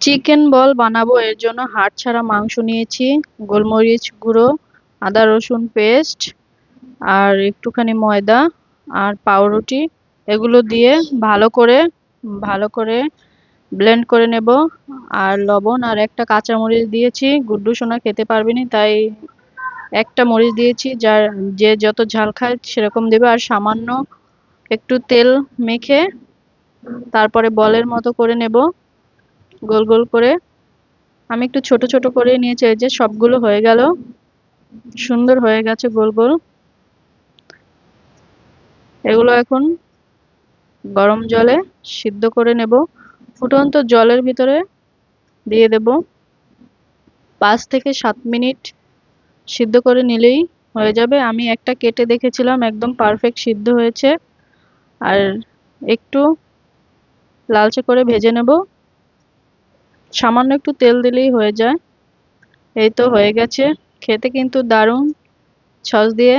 Chicken বল বানাবো, এর জন্য হাড় ছাড়া মাংস নিয়েছি, গোলমরিচ গুঁড়ো, আদা রসুন পেস্ট, আর একটুখানি ময়দা আর পাউরুটি, এগুলো দিয়ে ভালো করে ভালো করে ব্লেন্ড করে নেব। আর লবণ আর একটা কাঁচামরিচ দিয়েছি, গুড্ডু সোনা খেতে পারবে না তাই একটা মরিচ দিয়েছি, যার যে যত ঝাল খায় সেরকম দেবে, আর সামান্য একটু তেল মেখে তারপরে বলের মতো করে নেব। গোল গোল করে। আমি একটু ছোট ছোট করে নিয়েছি এই যে সবগুলো হয়ে গেল। সুন্দর হয়ে গেছে গোল গোল। এগুলো এখন গরম জলে সিদ্ধ করে নেব। ফুটন্ত জলের ভিতরে দিয়ে দেব। পাঁচ থেকে সাত মিনিট সিদ্ধ করে নিলেই হয়ে যাবে। আমি একটা কেটে দেখেছিলাম, একদম পারফেক্ট সিদ্ধ হয়েছে। আর একটু লালচে করে ভেজে নেব। সামান্য একটু তেল দিলেই হয়ে যায়। এই তো হয়ে গেছে। খেতে কিন্তু দারুণ। সস দিয়ে